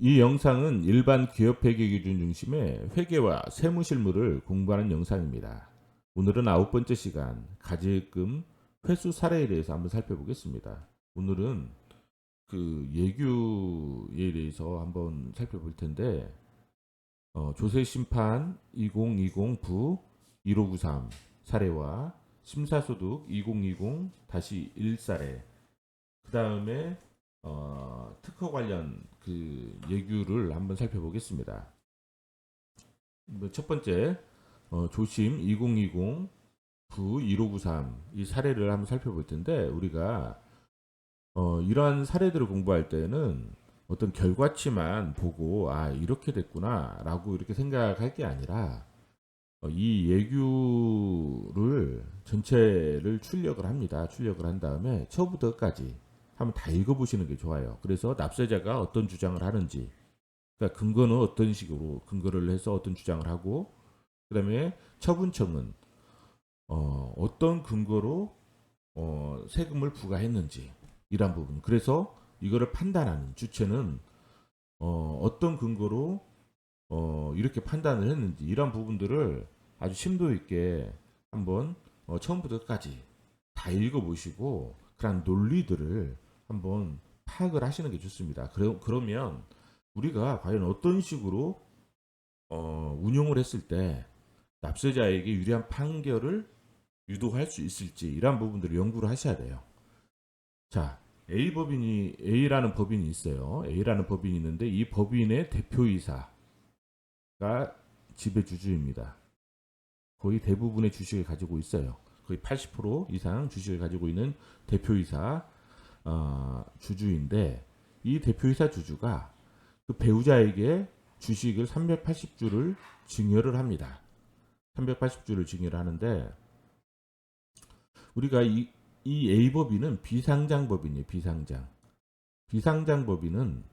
이 영상은 일반 기업 회계 기준 중심의 회계와 세무 실무를 공부하는 영상입니다. 오늘은 아홉 번째 시간 가지금 회수 사례에 대해서 한번 살펴보겠습니다. 오늘은 그 예규에 대해서 한번 살펴볼 텐데 어, 조세 심판 2020 부 1593 사례와 심사소득 2020 다시 1 사례 그 다음에 어, 특허 관련 그 예규를 한번 살펴보겠습니다. 뭐첫 번째 어, 조심 2020 부 1593이 사례를 한번 살펴볼 텐데 우리가 어, 이러한 사례들을 공부할 때는 어떤 결과치만 보고 아 이렇게 됐구나라고 이렇게 생각할 게 아니라 어, 이 예규를 전체를 출력을 합니다. 출력을 한 다음에 처부터까지 한번 다 읽어보시는 게 좋아요. 그래서 납세자가 어떤 주장을 하는지, 그러니까 근거는 어떤 식으로 근거를 해서 어떤 주장을 하고, 그다음에 처분청은 어, 어떤 근거로 어, 세금을 부과했는지 이란 부분. 그래서 이거를 판단하는 주체는 어, 어떤 근거로 어, 이렇게 판단을 했는지 이런 부분들을 아주 심도 있게 한번 어, 처음부터 끝까지 다 읽어보시고 그런 논리들을 한번 파악을 하시는 게 좋습니다. 그러, 그러면 우리가 과연 어떤 식으로 어, 운용을 했을 때 납세자에게 유리한 판결을 유도할 수 있을지 이런 부분들을 연구를 하셔야 돼요. 자, A 법인이 A라는 법인이 있어요. A라는 법인이 있는데 이 법인의 대표이사가 지배 주주입니다. 거의 대부분의 주식을 가지고 있어요. 거의 80% 이상 주식을 가지고 있는 대표이사 어, 주주인데 이 대표이사 주주가 그 배우자에게 주식을 380주를 증여를 합니다. 380주를 증여를 하는데 우리가 이, 이 A법인은 비상장 법인이에요. 비상장. 비상장 법인은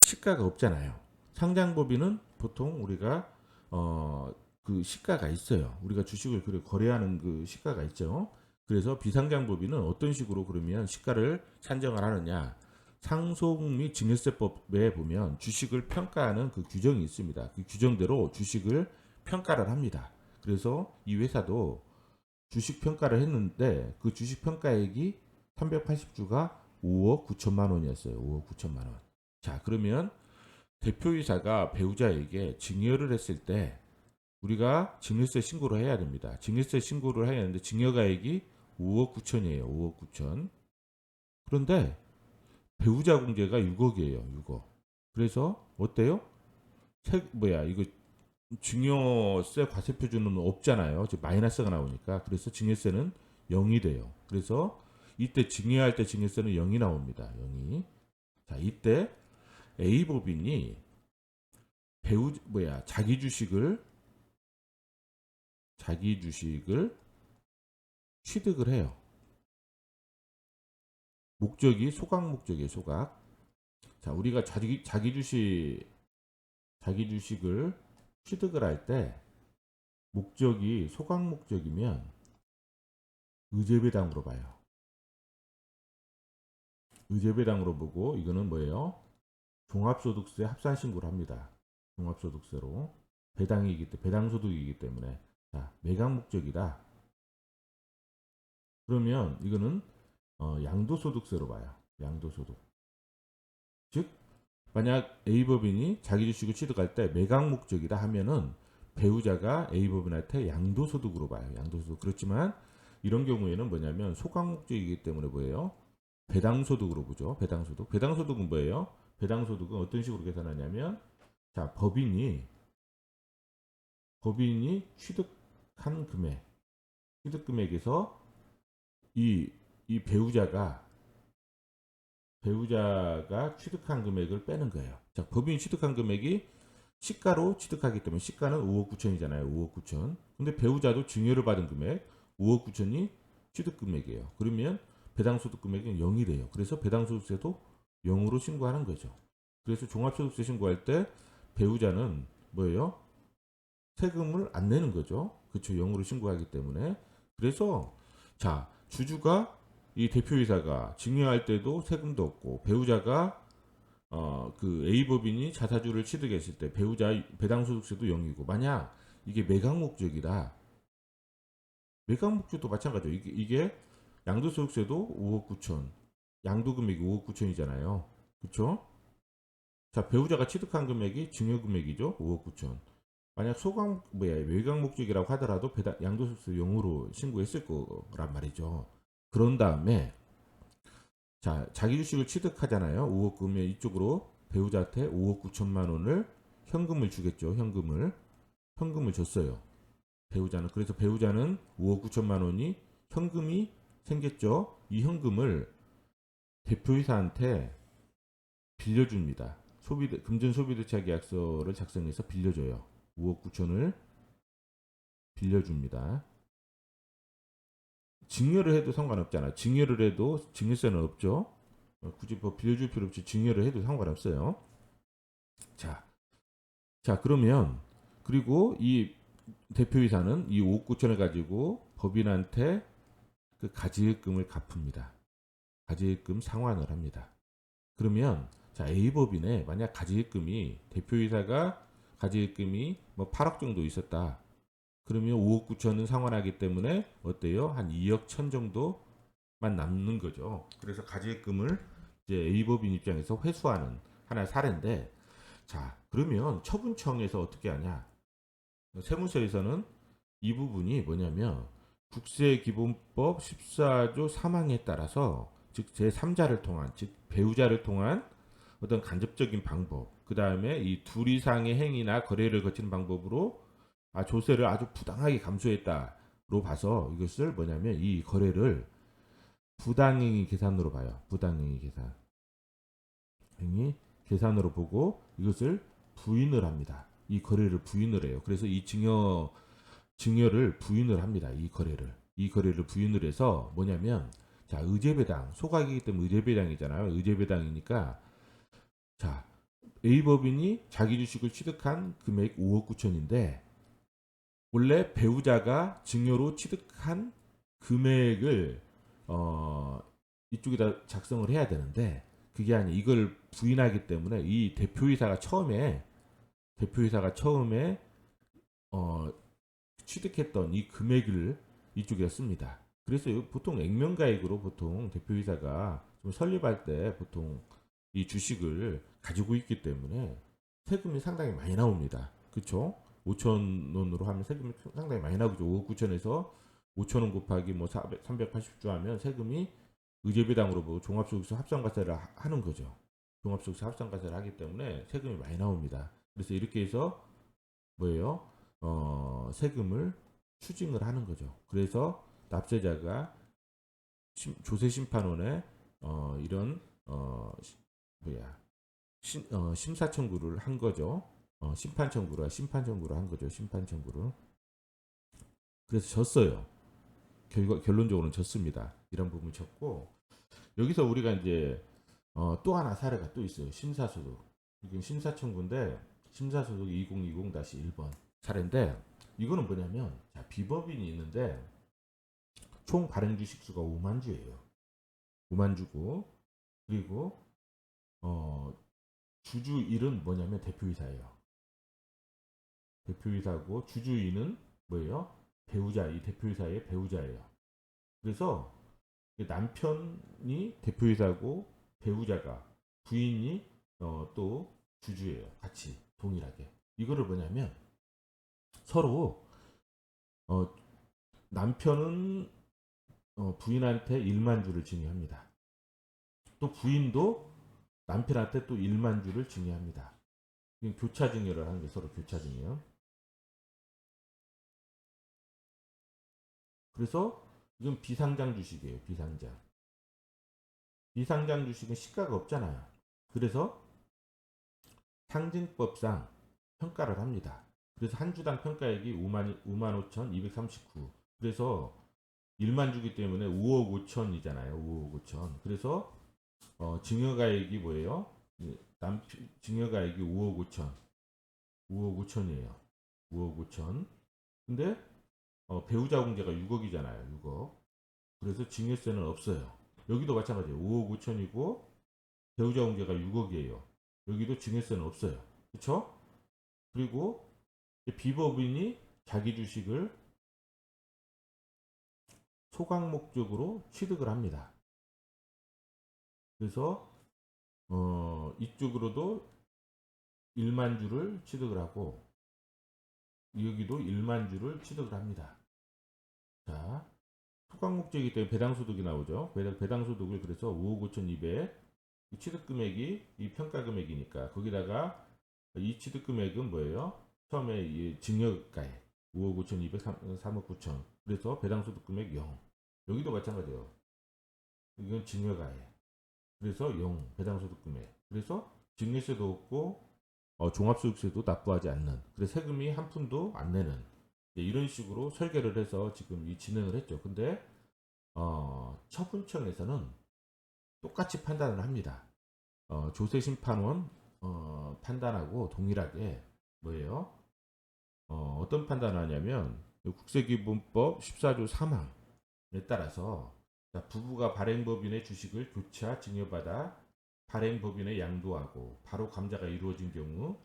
시가가 없잖아요. 상장 법인은 보통 우리가 어, 그 시가가 있어요. 우리가 주식을 거래하는 그 시가가 있죠. 그래서 비상장 법인은 어떤 식으로 그러면 시가를 산정을 하느냐? 상속 및 증여세법에 보면 주식을 평가하는 그 규정이 있습니다. 그 규정대로 주식을 평가를 합니다. 그래서 이 회사도 주식 평가를 했는데 그 주식 평가액이 380주가 5억 9천만 원이었어요. 5억 9천만 원. 자, 그러면 대표이사가 배우자에게 증여를 했을 때 우리가 증여세 신고를 해야 됩니다. 증여세 신고를 해야 하는데 증여가액이 5억 9천이에요. 5억 9천. 그런데 배우자 공제가 6억이에요. 6억. 그래서 어때요? 세, 뭐야 이거 증여세 과세 표준은 없잖아요. 즉 마이너스가 나오니까 그래서 증여세는 0이 돼요. 그래서 이때 증여할 때 증여세는 0이 나옵니다. 0이. 자, 이때 A 법인이 배우 뭐야 자기 주식을 자기 주식을 취득을 해요. 목적이 소각 목적이에요. 소각. 자, 우리가 자기 자기 주식 자기 주식을 취득을 할 때 목적이 소각 목적이면 의제배당으로 봐요. 의제배당으로 보고 이거는 뭐예요? 종합소득세 합산 신고를 합니다. 종합소득세로 배당이기 때문에 배당소득이기 때문에 자 매각 목적이다. 그러면 이거는 어, 양도소득세로 봐요. 양도소득. 즉 만약 A 법인이 자기 주식을 취득할 때 매각 목적이다 하면은 배우자가 A 법인한테 양도소득으로 봐요. 양도소득. 그렇지만 이런 경우에는 뭐냐면 소각 목적이기 때문에 뭐예요? 배당소득으로 보죠. 배당소득. 배당소득은 뭐예요? 배당소득은 어떤 식으로 계산하냐면 자 법인이 법인이 취득한 금액 취득 금액에서 이, 이 배우자가 배우자가 취득한 금액을 빼는 거예요. 자, 법인이 취득한 금액이 시가로 취득하기 때문에 시가는 5억 9천이잖아요. 5억 9천. 근데 배우자도 증여를 받은 금액 5억 9천이 취득 금액이에요. 그러면 배당소득 금액은 0이 돼요. 그래서 배당소득세도 0으로 신고하는 거죠. 그래서 종합소득세 신고할 때 배우자는 뭐예요? 세금을 안 내는 거죠. 그렇죠. 0으로 신고하기 때문에. 그래서 자, 주주가 이 대표이사가 증여할 때도 세금도 없고 배우자가 어, 그 A법인이 자사주를 취득했을 때 배우자 배당 소득세도 0이고 만약 이게 매각 목적이다. 매각 목적도 마찬가지예요. 이게, 이게 양도 소득세도 5억 9천, 양도 금액이 5억 9천이잖아요. 그렇죠? 자, 배우자가 취득한 금액이 증여 금액이죠. 5억 9천. 만약 소강 뭐야 외곽 목적이라고 하더라도 배당 양도소득세 0으로 신고했을 거란 말이죠. 그런 다음에 자 자기 주식을 취득하잖아요. 5억 금에 이쪽으로 배우자한테 5억 9천만 원을 현금을 주겠죠. 현금을 현금을 줬어요. 배우자는 그래서 배우자는 5억 9천만 원이 현금이 생겼죠. 이 현금을 대표이사한테 빌려줍니다. 소비 금전 소비대차 계약서를 작성해서 빌려줘요. 5억 9천을 빌려줍니다. 증여를 해도 상관없잖아. 증여를 해도 증여세는 없죠. 어, 굳이 뭐 빌려줄 필요 없이 증여를 해도 상관없어요. 자, 자 그러면 그리고 이 대표이사는 이 5억 9천을 가지고 법인한테 그 가지금을 갚습니다. 가지금 상환을 합니다. 그러면 자 A법인에 만약 가지금이 대표이사가 가지금이 뭐 8억 정도 있었다. 그러면 5억 9천은 상환하기 때문에 어때요? 한 2억 천 정도만 남는 거죠. 그래서 가지금을 이제 A법인 입장에서 회수하는 하나의 사례인데 자 그러면 처분청에서 어떻게 하냐? 세무서에서는 이 부분이 뭐냐면 국세기본법 14조 3항에 따라서 즉 제3자를 통한 즉 배우자를 통한 어떤 간접적인 방법 그 다음에 이 둘 이상의 행위나 거래를 거치는 방법으로 아, 조세를 아주 부당하게 감수했다로 봐서 이것을 뭐냐면 이 거래를 부당행위 계산으로 봐요. 부당행위 계산. 행위 계산으로 보고 이것을 부인을 합니다. 이 거래를 부인을 해요. 그래서 이 증여 증여를 부인을 합니다. 이 거래를 이 거래를 부인을 해서 뭐냐면 자 의제배당 소각이기 때문에 의제배당이잖아요. 의제배당이니까 자 A 법인이 자기 주식을 취득한 금액 5억 9천인데 원래 배우자가 증여로 취득한 금액을 어 이쪽에다 작성을 해야 되는데 그게 아니 이걸 부인하기 때문에 이 대표이사가 처음에 대표이사가 처음에 어 취득했던 이 금액을 이쪽에 씁니다. 그래서 보통 액면가액으로 보통 대표이사가 좀 설립할 때 보통 이 주식을 가지고 있기 때문에 세금이 상당히 많이 나옵니다. 그렇죠? 5천 원으로 하면 세금이 상당히 많이 나오죠. 5억 9천에서 5천 원 곱하기 뭐 400, 380조 하면 세금이 의제비당으로 뭐 종합소득세 합산과세를 하- 하는 거죠. 종합소득세 합산과세를 하기 때문에 세금이 많이 나옵니다. 그래서 이렇게 해서 뭐예요? 어, 세금을 추징을 하는 거죠. 그래서 납세자가 심- 조세심판원에 어, 이런 어, 시- 뭐야 심, 어, 심사 청구를 한 거죠. 어, 심판 청구를 심판 청구를 한 거죠. 심판 청구를. 그래서 졌어요. 결과 결론적으로는 졌습니다. 이런 부분 졌고 여기서 우리가 이제 어, 또 하나 사례가 또 있어요. 심사소득. 이건 심사 청구인데 심사소득 2020-1번 사례인데 이거는 뭐냐면 자, 비법인이 있는데 총 발행 주식 수가 5만 주예요. 5만 주고 그리고 어, 주주일은 뭐냐면 대표이사예요. 대표이사고 주주인은 뭐예요? 배우자 이 대표이사의 배우자예요. 그래서 그 남편이 대표이사고 배우자가 부인이 어, 또 주주예요. 같이 동일하게. 이거를 뭐냐면 서로 어, 남편은 어, 부인한테 1만 주를 증여합니다. 또 부인도 남편한테 또 1만 주를 증여합니다. 교차 증여를 하는 게 서로 교차 증여. 그래서 이건 비상장 주식이에요. 비상장. 비상장 주식은 시가가 없잖아요. 그래서 상징법상 평가를 합니다. 그래서 한 주당 평가액이 5만, 5만 5천239. 그래서 1만 주기 때문에 5억 5천이잖아요. 5억 5천. 그래서 어, 증여가액이 뭐예요? 이남 증여가액이 5억 5천. 5억 5천이에요. 5억 5천. 근데 어, 배우자 공제가 6억이잖아요. 6억. 그래서 증여세는 없어요. 여기도 마찬가지예요. 5억 5천이고 배우자 공제가 6억이에요. 여기도 증여세는 없어요. 그렇죠? 그리고 비법인이 자기 주식을 소각 목적으로 취득을 합니다. 그래서 어, 이쪽으로도 1만 주를 취득을 하고 여기도 1만 주를 취득을 합니다. 자, 소각 목적이기 때문에 배당 소득이 나오죠. 배당, 배당 소득을 그래서 5억 5,200이 취득 금액이 이 평가 금액이니까 거기다가 이 취득 금액은 뭐예요? 처음에 이 증여가액 5억 5,200 3억 9천 그래서 배당 소득 금액 0 여기도 마찬가지예요. 이건 증여가액 그래서 0 배당 소득 금액 그래서 증여세도 없고 어, 종합소득세도 납부하지 않는 그래서 세금이 한 푼도 안 내는 이런 식으로 설계를 해서 지금 이 진행을 했죠. 근데 어, 처분청에서는 똑같이 판단을 합니다. 어, 조세심판원 어, 판단하고 동일하게 뭐예요? 어, 떤 판단을 하냐면 국세기본법 14조 3항에 따라서 자, 부부가 발행법인의 주식을 교차 증여받아 발행법인에 양도하고 바로 감자가 이루어진 경우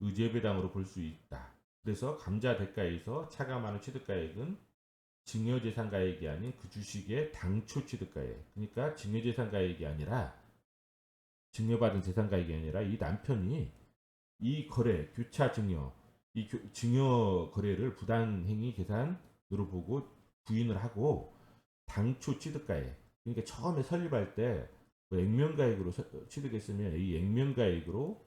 의제배당으로 볼 수 있다. 그래서 감자 대가에서 차감하는 취득가액은 증여재산가액이 아닌 그 주식의 당초 취득가액. 그러니까 증여재산가액이 아니라 증여받은 재산가액이 아니라 이 남편이 이 거래 교차 증여 이 교- 증여 거래를 부당행위 계산으로 보고 부인을 하고 당초 취득가액 그러니까 처음에 설립할 때뭐 액면가액으로 서- 취득했으면 이 액면가액으로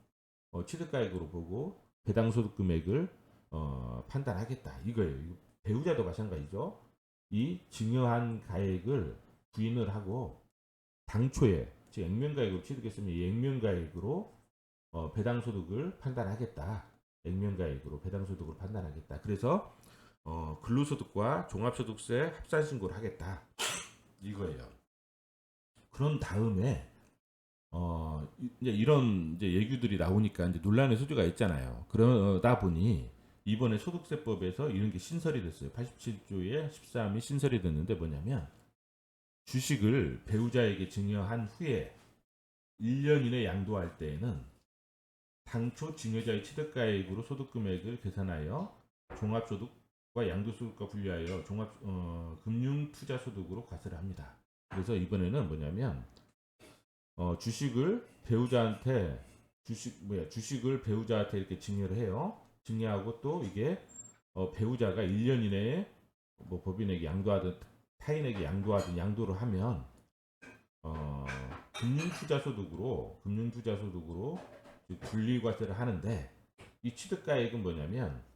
어, 취득가액으로 보고 배당소득 금액을 어, 판단하겠다 이거예요. 이거 배우자도 마찬가지죠. 이 증여한 가액을 부인을 하고 당초에 즉 액면가액으로 취득했으면 이 액면가액으로 어, 배당소득을 판단하겠다. 액면가액으로 배당소득으로 판단하겠다. 그래서 어, 근로소득과 종합소득세 합산신고를 하겠다. 이거예요. 그런 다음에 어, 이- 이제 이런 이제 얘기들이 나오니까 이제 논란의 소지가 있잖아요. 그러다 보니 이번에 소득세법에서 이런 게 신설이 됐어요. 87조에 13이 신설이 됐는데 뭐냐면 주식을 배우자에게 증여한 후에 1년 이내 양도할 때에는 당초 증여자의 취득가액으로 소득금액을 계산하여 종합소득 과 양도소득과 분리하여 종합 어, 금융투자소득으로 과세를 합니다. 그래서 이번에는 뭐냐면 어, 주식을 배우자한테 주식 뭐야 주식을 배우자한테 이렇게 증여를 해요. 증여하고 또 이게 어, 배우자가 1년 이내에 뭐 법인에게 양도하든 타인에게 양도하든 양도를 하면 어, 금융투자소득으로 금융투자소득으로 그 분리과세를 하는데 이 취득가액은 뭐냐면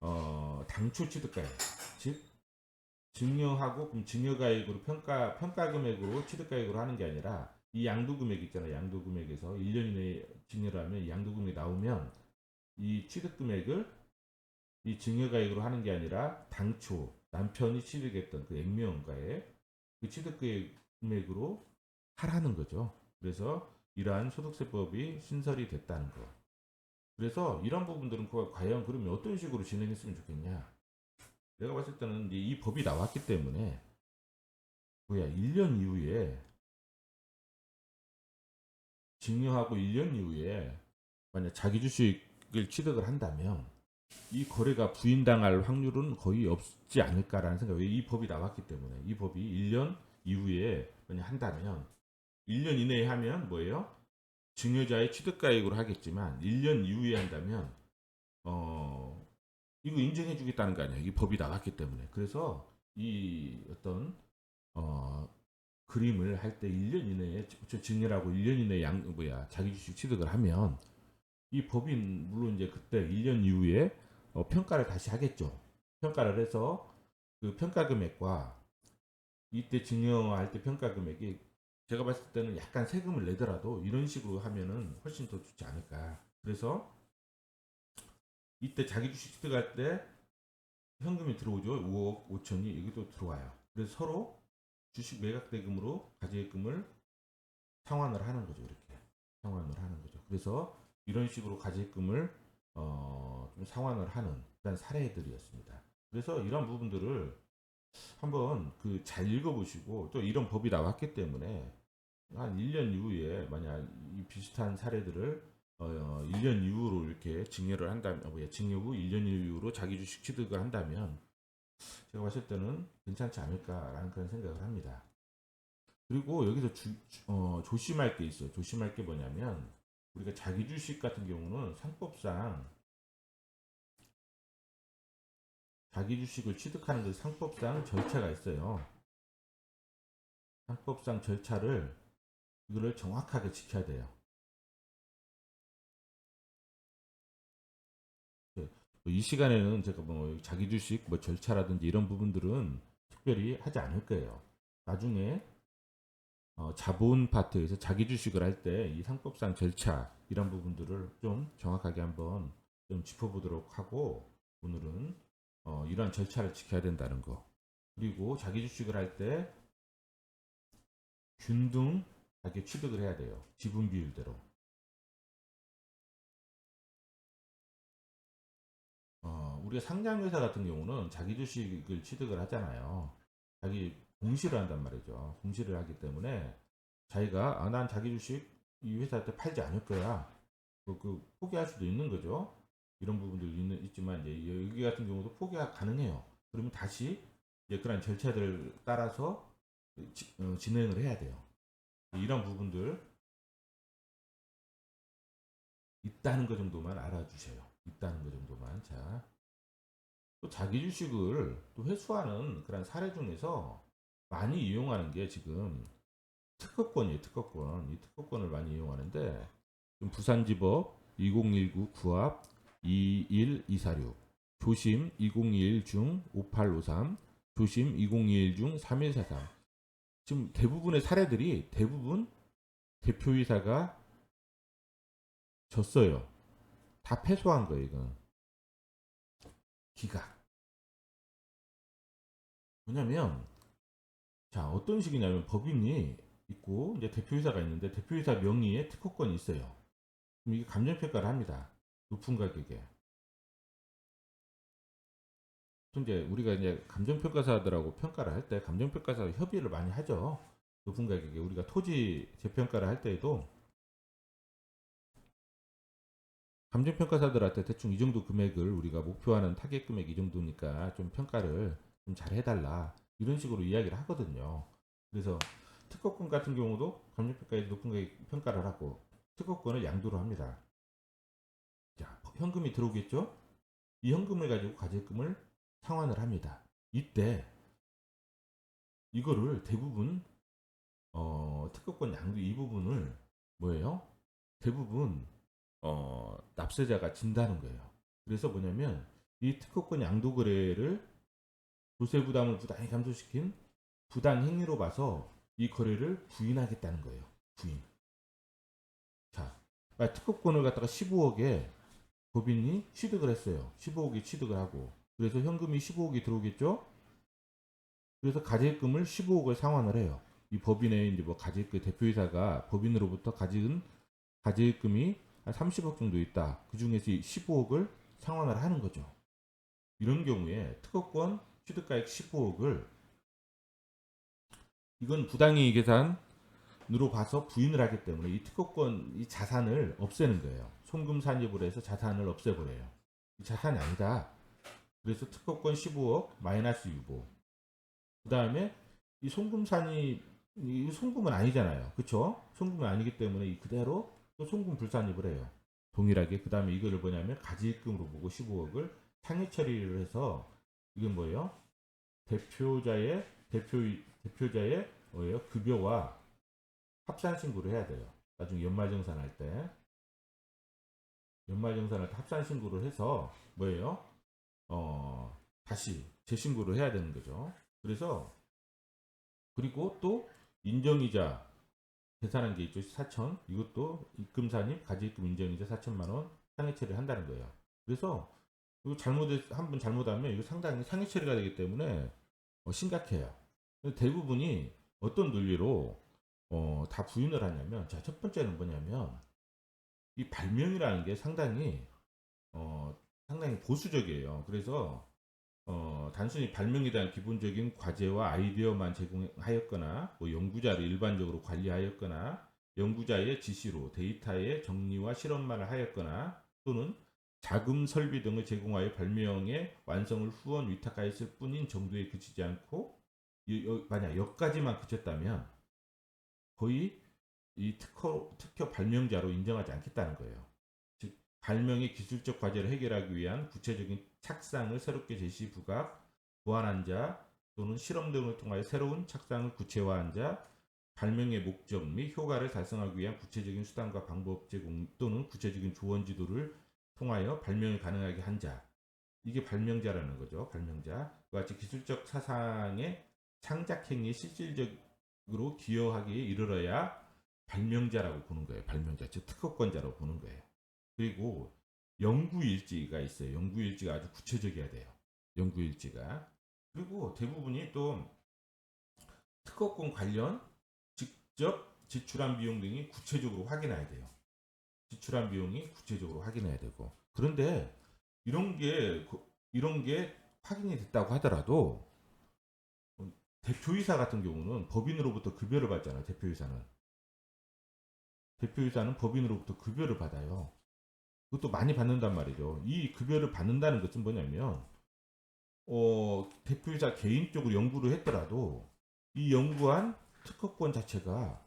어, 당초 취득가액 즉 증여하고 그럼 증여가액으로 평가 평가 금액으로 취득가액으로 하는 게 아니라 이 양도 금액 있잖아요. 양도 금액에서 1년 이내에 증여를 하면 이 양도 금액이 나오면 이 취득 금액을 이 증여가액으로 하는 게 아니라 당초 남편이 취득했던 그 액면가액 그 취득 금액으로 하라는 거죠. 그래서 이러한 소득세법이 신설이 됐다는 거. 그래서 이런 부분들은 그- 과연 그러면 어떤 식으로 진행했으면 좋겠냐? 내가 봤을 때는 이제 이 법이 나왔기 때문에 뭐야 1년 이후에 증여하고 1년 이후에 만약 자기 주식을 취득을 한다면 이 거래가 부인당할 확률은 거의 없지 않을까라는 생각. 왜이 법이 나왔기 때문에 이 법이 1년 이후에 만약 한다면 1년 이내에 하면 뭐예요? 증여자의 취득가액으로 하겠지만 1년 이후에 한다면 어 이거 인정해 주겠다는 거 아니에요. 이 법이 나왔기 때문에. 그래서 이 어떤 어 그림을 할 때 1년 이내에 저 증여라고 1년 이내에 양 뭐야 자기 주식 취득을 하면 이 법이 물론 이제 그때 1년 이후에 어, 평가를 다시 하겠죠. 평가를 해서 그 평가 금액과 이때 증여할 때 평가 금액이 제가 봤을 때는 약간 세금을 내더라도 이런 식으로 하면은 훨씬 더 좋지 않을까. 그래서 이때 자기 주식 취득할 때 현금이 들어오죠. 5억 5천이 이것도 들어와요. 그래서 서로 주식 매각 대금으로 가지금을 상환을 하는 거죠. 이렇게 상환을 하는 거죠. 그래서 이런 식으로 가지금을 어, 좀 상환을 하는 그런 사례들이었습니다. 그래서 이런 부분들을 한번 그 잘 읽어보시고 또 이런 법이 나왔기 때문에 한 1년 이후에 만약 이 비슷한 사례들을 어, 1년 이후로 이렇게 증여를 한다면, 어, 증여 후 1년 이후로 자기 주식 취득을 한다면 제가 봤을 때는 괜찮지 않을까라는 그런 생각을 합니다. 그리고 여기서 주- 주- 어, 조심할 게 있어요. 조심할 게 뭐냐면 우리가 자기 주식 같은 경우는 상법상 자기 주식을 취득하는 그 상법상 절차가 있어요. 상법상 절차를 이거를 정확하게 지켜야 돼요. 이 시간에는 제가 뭐 자기 주식 뭐 절차라든지 이런 부분들은 특별히 하지 않을 거예요. 나중에 어, 자본 파트에서 자기 주식을 할 때 이 상법상 절차 이런 부분들을 좀 정확하게 한번 좀 짚어보도록 하고 오늘은 어, 이러한 절차를 지켜야 된다는 거 그리고 자기 주식을 할 때 균등 하게 취득을 해야 돼요. 지분 비율대로. 어, 우리가 상장 회사 같은 경우는 자기 주식을 취득을 하잖아요. 자기 공시를 한단 말이죠. 공시를 하기 때문에 자기가 아, 난 자기 주식 이 회사한테 팔지 않을 거야. 그, 그 포기할 수도 있는 거죠. 이런 부분도 있는, 있지만 이제 여기 같은 경우도 포기가 가능해요. 그러면 다시 이제 그런 절차들 따라서 지- 어, 진행을 해야 돼요. 이런 부분들 있다는 것 정도만 알아주세요. 있다는 것 정도만. 자, 또 자기 주식을 또 회수하는 그런 사례 중에서 많이 이용하는 게 지금 특허권이에요. 특허권. 이 특허권을 많이 이용하는데 부산지법 2019 구합 21246 조심 2021 중 5853 조심 2021 중 3143 지금 대부분의 사례들이 대부분 대표이사가 졌어요. 다 패소한 거예요, 이건. 기각. 뭐냐면, 자, 어떤 식이냐면 법인이 있고, 이제 대표이사가 있는데, 대표이사 명의의 특허권이 있어요. 그럼 이게 감정평가를 합니다. 높은 가격에. 또 이제 우리가 이제 감정평가사들하고 평가를 할 때, 감정평가사 협의를 많이 하죠. 높은 가격에. 우리가 토지 재평가를 할 때에도, 감정평가사들한테 대충 이 정도 금액을 우리가 목표하는 타겟 금액 이 정도니까 좀 평가를 좀 잘 해달라 이런 식으로 이야기를 하거든요. 그래서 특허권 같은 경우도 감정평가에서 높은 가격 평가를 하고 특허권을 양도를 합니다. 자, 현금이 들어오겠죠? 이 현금을 가지고 과세금을 상환을 합니다. 이때 이거를 대부분 어, 특허권 양도 이 부분을 뭐예요? 대부분 어, 납세자가 진다는 거예요. 그래서 뭐냐면 이 특허권 양도 거래를 조세 부담을 부당히 감소시킨 부당 행위로 봐서 이 거래를 부인하겠다는 거예요. 부인. 자, 만약 특허권을 갖다가 15억에 법인이 취득을 했어요. 15억이 취득을 하고 그래서 현금이 15억이 들어오겠죠? 그래서 가제금을 15억을 상환을 해요. 이 법인의 이제 뭐 가제금 대표이사가 법인으로부터 가진 가제금이 한 30억 정도 있다. 그 중에서 15억을 상환을 하는 거죠. 이런 경우에 특허권 취득가액 15억을 이건 부당이익 계산으로 봐서 부인을 하기 때문에 이 특허권 이 자산을 없애는 거예요. 송금 산입을 해서 자산을 없애버려요. 이 자산이 아니다. 그래서 특허권 15억 마이너스 유보. 그 다음에 이 송금 산입 이 송금은 아니잖아요. 그쵸? 송금은 아니기 때문에 이 그대로 또 송금 불산입을 해요. 동일하게 그 다음에 이거를 뭐냐면 가지입금으로 보고 15억을 상해 처리를 해서 이건 뭐예요? 대표자의 대표 대표자의 뭐예요? 급여와 합산 신고를 해야 돼요. 나중에 연말정산할 때 연말정산할 때 합산 신고를 해서 뭐예요? 어 다시 재신고를 해야 되는 거죠. 그래서 그리고 또 인정이자 계산한 게 있죠. 4천. 이것도 입금산입, 가지입금 인정이자 4천만 원 상해 처리를 한다는 거예요. 그래서 이거 잘못해 한번 잘못하면 이거 상당히 상해 처리가 되기 때문에 어, 심각해요. 대부분이 어떤 논리로 어, 다 부인을 하냐면 자, 첫 번째는 뭐냐면 이 발명이라는 게 상당히 어, 상당히 보수적이에요. 그래서 어, 단순히 발명에 대한 기본적인 과제와 아이디어만 제공하였거나 뭐 연구자를 일반적으로 관리하였거나 연구자의 지시로 데이터의 정리와 실험만을 하였거나 또는 자금 설비 등을 제공하여 발명의 완성을 후원 위탁하였을 뿐인 정도에 그치지 않고 만약 여기까지만 그쳤다면 거의 이 특허 특허 발명자로 인정하지 않겠다는 거예요. 즉 발명의 기술적 과제를 해결하기 위한 구체적인 착상을 새롭게 제시 부각 보완한 자 또는 실험 등을 통하여 새로운 착상을 구체화한 자 발명의 목적 및 효과를 달성하기 위한 구체적인 수단과 방법 제공 또는 구체적인 조언 지도를 통하여 발명을 가능하게 한 자. 이게 발명자라는 거죠. 발명자. 같이 기술적 사상의 창작 행위에 실질적으로 기여하기에 이르러야 발명자라고 보는 거예요. 발명자. 즉 특허권자라고 보는 거예요. 그리고 연구 일지가 있어요. 연구 일지가 아주 구체적이어야 돼요. 연구 일지가. 그리고 대부분이 또 특허권 관련 직접 지출한 비용 등이 구체적으로 확인해야 돼요. 지출한 비용이 구체적으로 확인해야 되고. 그런데 이런 게 그- 이런 게 확인이 됐다고 하더라도 어, 대표이사 같은 경우는 법인으로부터 급여를 받잖아요. 대표이사는 대표이사는 법인으로부터 급여를 받아요. 그것도 많이 받는단 말이죠. 이 급여를 받는다는 것은 뭐냐면 어, 대표이사 개인적으로 연구를 했더라도 이 연구한 특허권 자체가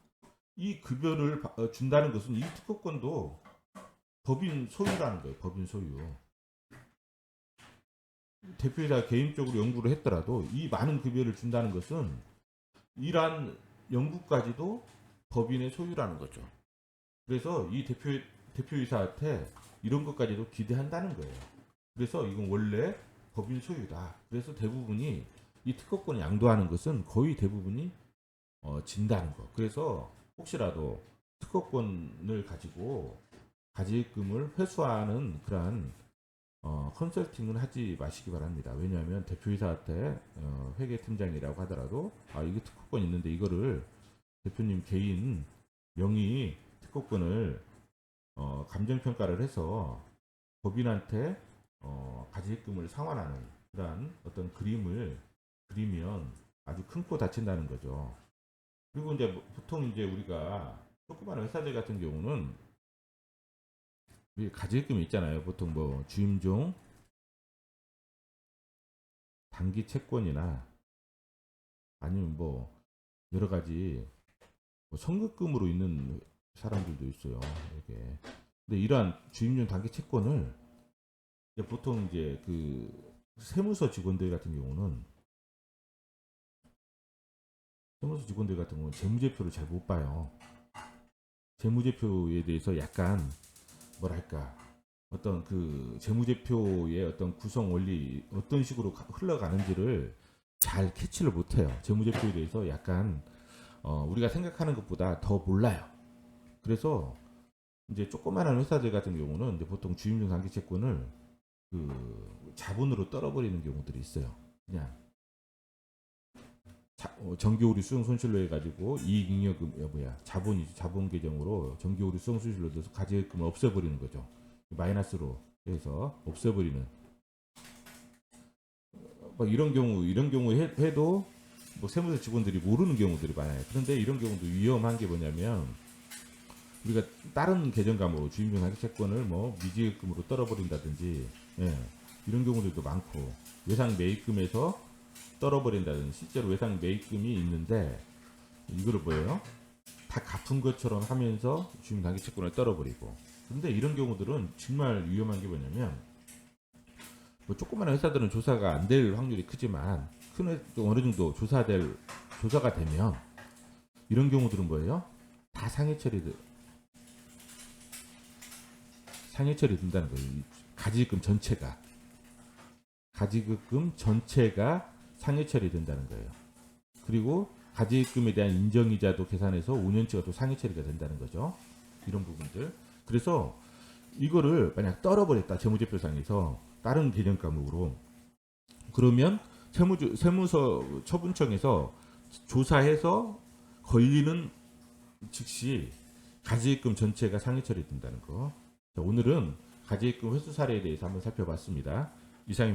이 급여를 바- 어, 준다는 것은 이 특허권도 법인 소유라는 거예요. 법인 소유. 대표이사 개인적으로 연구를 했더라도 이 많은 급여를 준다는 것은 이러한 연구까지도 법인의 소유라는 거죠. 그래서 이 대표 대표이사한테 이런 것까지도 기대한다는 거예요. 그래서 이건 원래 법인 소유다. 그래서 대부분이 이 특허권을 양도하는 것은 거의 대부분이 어, 진다는 거. 그래서 혹시라도 특허권을 가지고 가지금을 회수하는 그러한 어, 컨설팅은 하지 마시기 바랍니다. 왜냐하면 대표이사한테 어, 회계팀장이라고 하더라도 아 이게 특허권 있는데 이거를 대표님 개인 명의 특허권을 어, 감정평가를 해서 법인한테 어, 가지금을 상환하는 그러한 어떤 그림을 그리면 아주 큰 코 다친다는 거죠. 그리고 이제 뭐 보통 이제 우리가 조그마한 회사들 같은 경우는 우리 가지금이 있잖아요. 보통 뭐 주임종 단기 채권이나 아니면 뭐 여러 가지 뭐 선급금으로 있는 사람들도 있어요. 이게 근데 이러한 주임종 단기 채권을 이제 보통 이제 그 세무서 직원들 같은 경우는 세무서 직원들 같은 경우는 재무제표를 잘 못 봐요. 재무제표에 대해서 약간 뭐랄까 어떤 그 재무제표의 어떤 구성 원리 어떤 식으로 가- 흘러가는지를 잘 캐치를 못해요. 재무제표에 대해서 약간 어, 우리가 생각하는 것보다 더 몰라요. 그래서 이제 조그마한 회사들 같은 경우는 이제 보통 주임중 단기 채권을 그 자본으로 떨어버리는 경우들이 있어요. 그냥 자, 어, 정기오류 수용 손실로 해가지고 이익 잉여금 어, 뭐야 자본이 자본 계정으로 정기오류 수용 손실로 넣어서 가지금을 없애버리는 거죠. 마이너스로 해서 없애버리는 어, 뭐 이런 경우 이런 경우 해, 해도 뭐 세무서 직원들이 모르는 경우들이 많아요. 그런데 이런 경우도 위험한 게 뭐냐면 우리가 다른 계정감으로 주임중 단기 채권을 뭐 미지급금으로 떨어버린다든지 예, 이런 경우들도 많고 외상 매입금에서 떨어버린다든지 실제로 외상 매입금이 있는데 이거를 뭐예요? 다 갚은 것처럼 하면서 주임 단기 채권을 떨어버리고 근데 이런 경우들은 정말 위험한 게 뭐냐면 뭐 조그마한 회사들은 조사가 안 될 확률이 크지만 큰 회, 좀 어느 정도 조사될 조사가 되면 이런 경우들은 뭐예요? 다 상해 처리들 상해 처리 된다는 거예요. 이 가지금 전체가 가지금 전체가 상해 처리된다는 거예요. 그리고 가지금에 대한 인정이자도 계산해서 5년치가 또 상해 처리가 된다는 거죠. 이런 부분들. 그래서 이거를 만약 떨어버렸다 재무제표상에서 다른 계정 과목으로 그러면 세무주, 세무서 처분청에서 조사해서 걸리는 즉시 가지금 전체가 상해 처리 된다는 거. 자, 오늘은 가지금 회수 사례에 대해서 한번 살펴봤습니다. 이상입니다.